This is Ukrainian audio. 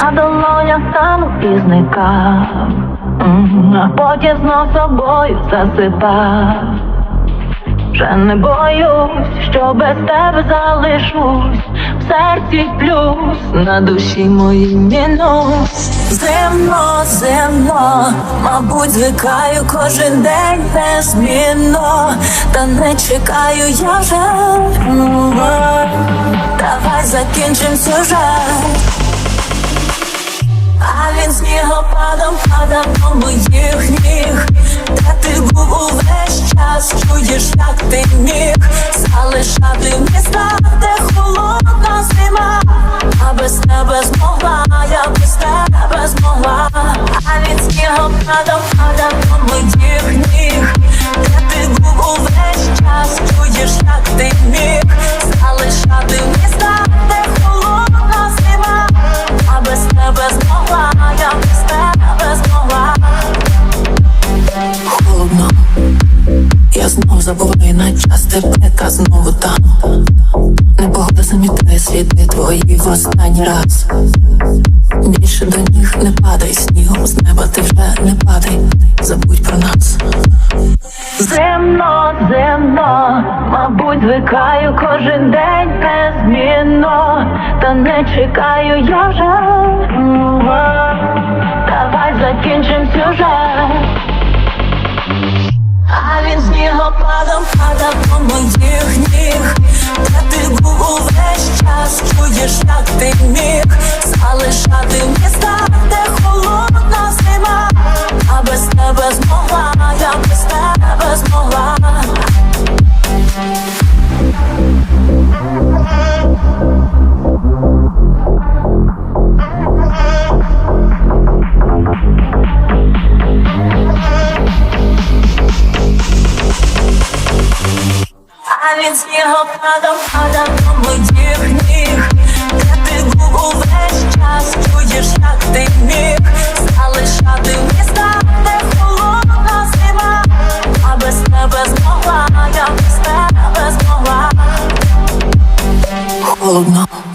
На долонях стану і зникав, а потім знов собою засипав. Вже не боюсь, що без тебе залишусь, в серці плюс, на душі моїй мінус. Зимно, зимно, мабуть, звикаю кожен день незмінно, та не чекаю я вже. Давай закінчим сюжет. Снігопадом падав до моїх ніг. Де ти був увесь час, чуєш, як ти міг залишати міста, де холодна зима, а без тебе змогла, я без тебе змогла, а він снігопадом падав до моїх ніг. Де ти був увесь час, на час тебе знову там. Непогода замітає сліди твої в останній раз. Більше до них не падай снігом з неба, ти вже не падай, забудь про нас. Зимно, зимно, мабуть, звикаю кожен день незмінно, та не чекаю я вже. Давай закінчим сюжет. Залишати міста, де холодна зима, а без тебе змогла, я без тебе змогла. А він снігопадом падав до моїх змогла, я